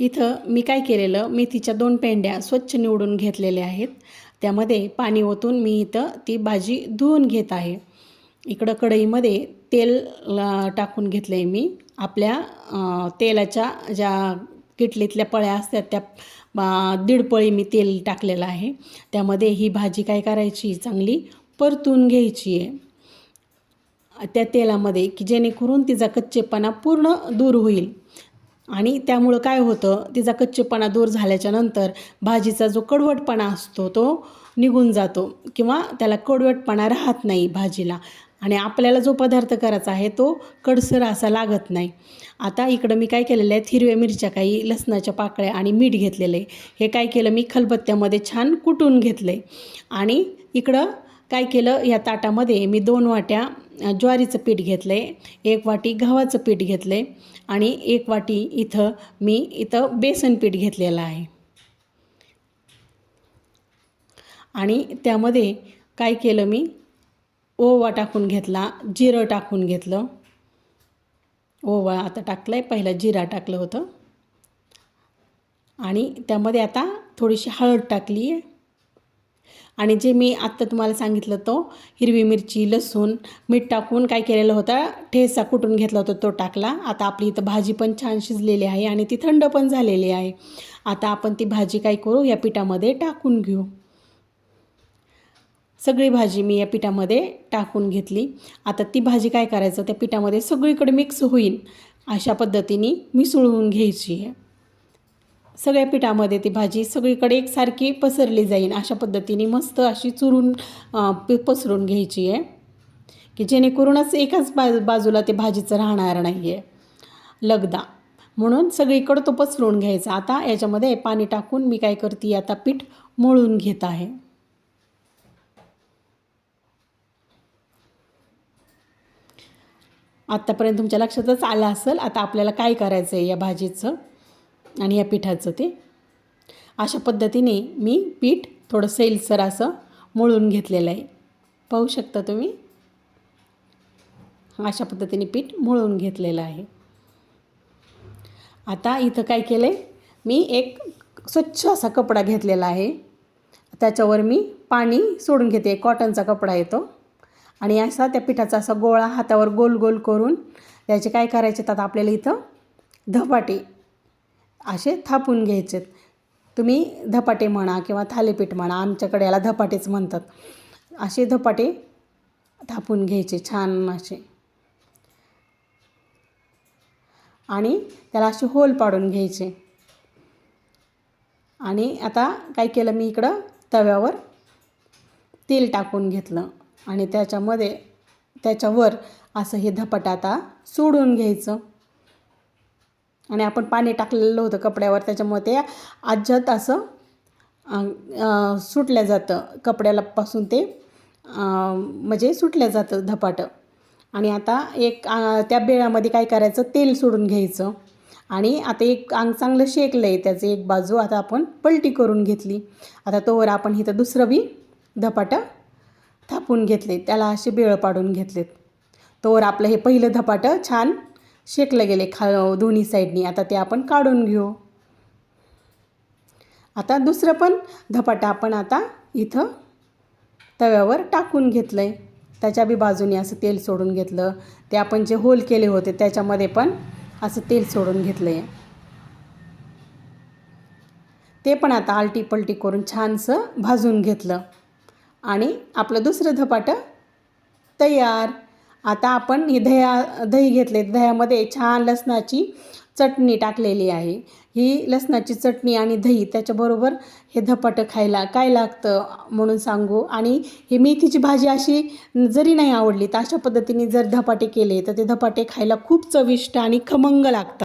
इथं मी काय केलेलं मेथीच्या दोन पेंड्या स्वच्छ निवडून घेतलेल्या आहेत. त्यामध्ये पाणी ओतून मी इथं ती भाजी धुवून घेत आहे. इकडं कढईमध्ये तेल टाकून घेतलं आहे मी. आपल्या तेलाच्या ज्या किटलीतल्या पळ्या असतात त्या दीड पळी मी तेल टाकलेलं आहे. त्यामध्ये ही भाजी काय करायची चांगली परतून घ्यायची आहे. त्या तेलामध्ये की जेणेकरून तिचा कच्चेपणा पूर्ण दूर होईल. आणि त्यामुळं काय होतं तिचा कच्चेपणा दूर झाल्याच्यानंतर भाजीचा जो कडवटपणा असतो तो निघून जातो किंवा त्याला कडवटपणा राहत नाही भाजीला. आणि आपल्याला जो पदार्थ करायचा आहे तो कडसर असा लागत नाही. आता इकडं मी काय केलेलं आहे हिरव्या मिरच्या काही लसणाच्या पाकळ्या आणि मीठ घेतलेलं आहे. हे काय केलं मी खलबत्त्यामध्ये छान कुटून घेतलं आहे आणि इकडं काय केलं? या ताटामध्ये मी दोन वाट्या ज्वारीचं पीठ घेतलं आहे एक वाटी गव्हाचं पीठ घेतलं आहे आणि एक वाटी इथं मी इथं बेसन पीठ घेतलेलं आहे. आणि त्यामध्ये काय केलं मी? ओवा टाकून घेतला जिरं टाकून घेतलं. ओवा आता टाकलं आहे पहिला जिरा टाकलं होतं. आणि त्यामध्ये आता थोडीशी हळद टाकली आहे आणि जे मी आत्ता तुम्हाला सांगितलं तो हिरवी मिरची लसूण मीठ टाकून काय केलेलं होतं? ठेसा कुटून घेतला होता तो टाकला. आता आपली इथं भाजी पण छान शिजलेली आहे आणि ती थंड पण झालेली आहे. आता आपण ती भाजी काय करू? या पिठामध्ये टाकून घेऊ. सगळी भाजी मी या पिठामध्ये टाकून घेतली. आता ती भाजी काय करायचं? त्या पिठामध्ये सगळीकडे मिक्स होईल. अशा पद्धतीने मिसळून घ्यायची आहे. सगळ्या पिठामध्ये ती भाजी सगळीकडे एकसारखी पसरली जाईल. अशा पद्धतीने मस्त अशी चुरून पसरून घ्यायची आहे. की जेणेकरूनच एकाच बाजू बाजूला ते भाजीचं राहणार नाही आहे लगदा. म्हणून सगळीकडं तो पसरून घ्यायचा. आता याच्यामध्ये पाणी टाकून मी काय करते आता पीठ मळून घेत आहे. आत्तापर्यंत तुमच्या लक्षातच आलं असेल आता आपल्याला काय करायचं आहे या भाजीचं? आणि या पिठाचं ते. अशा पद्धतीने मी पीठ थोडं सैलसर असं मळून घेतलेलं आहे. पाहू शकता तुम्ही? अशा पद्धतीने पीठ मळून घेतलेलं आहे. आता इथं काय केलं आहे मी एक स्वच्छ असा कपडा घेतलेला आहे. त्याच्यावर मी पाणी सोडून घेते. कॉटनचा कपडा येतो. आणि असा त्या पिठाचा असा गोळा हातावर गोल गोल करून त्याचे काय करायचे? तर आपल्याला इथं धपाटे असे थापून घ्यायचेत तुम्ही धपाटे म्हणा किंवा थालीपीठ म्हणा आमच्याकडे याला धपाटेच म्हणतात. असे धपाटे थापून घ्यायचे छान असे. आणि त्याला असे होल पाडून घ्यायचे. आणि आता काय केलं मी इकडं तव्यावर तेल टाकून घेतलं. आणि त्याच्यामध्ये त्याच्यावर असं हे धपाटा आता सोडून घ्यायचं. आणि आपण पाणी टाकलेलं होतं कपड्यावर त्याच्यामुळे ते आज्यात असं सुटल्या जातं. कपड्याला पासून ते म्हणजे सुटल्या जातं धपाटं. आणि आता एक त्या बेळामध्ये काय करायचं? तेल सोडून घ्यायचं. आणि आता एक अंग चांगलं शेकलं आहे त्याचं एक बाजू आता आपण पलटी करून घेतली. आता तोवर आपण इथं दुसरं बी धपाटं थापून घेतले. त्याला असे बेळ पाडून घेतलेत. तोवर आपलं हे पहिलं धपाटं छान शेकलं गेले खा दोन्ही साईडनी. आता ते आपण काढून घेऊ. आता दुसरं पण धपाटा आपण आता इथं तव्यावर टाकून घेतलं आहे त्याच्या बी बाजूने असं तेल सोडून घेतलं. ते आपण जे होल केले होते त्याच्यामध्ये पण असं तेल सोडून घेतलं आहे ते पण आता आलटी पलटी करून छानसं भाजून घेतलं. आणि आपलं दुसरं धपाटं तयार. आता आपण ही दह्या दही घेतले दह्यामध्ये छान लसणाची चटणी टाकलेली आहे. ही लसणाची चटणी आणि दही त्याच्याबरोबर हे धपाटं खायला काय लागतं म्हणून सांगू. आणि ही मेथीची भाजी अशी जरी नाही आवडली तर अशा पद्धतीने जर धपाटे केले तर ते धपाटे खायला खूप चविष्ट आणि खमंग लागतात.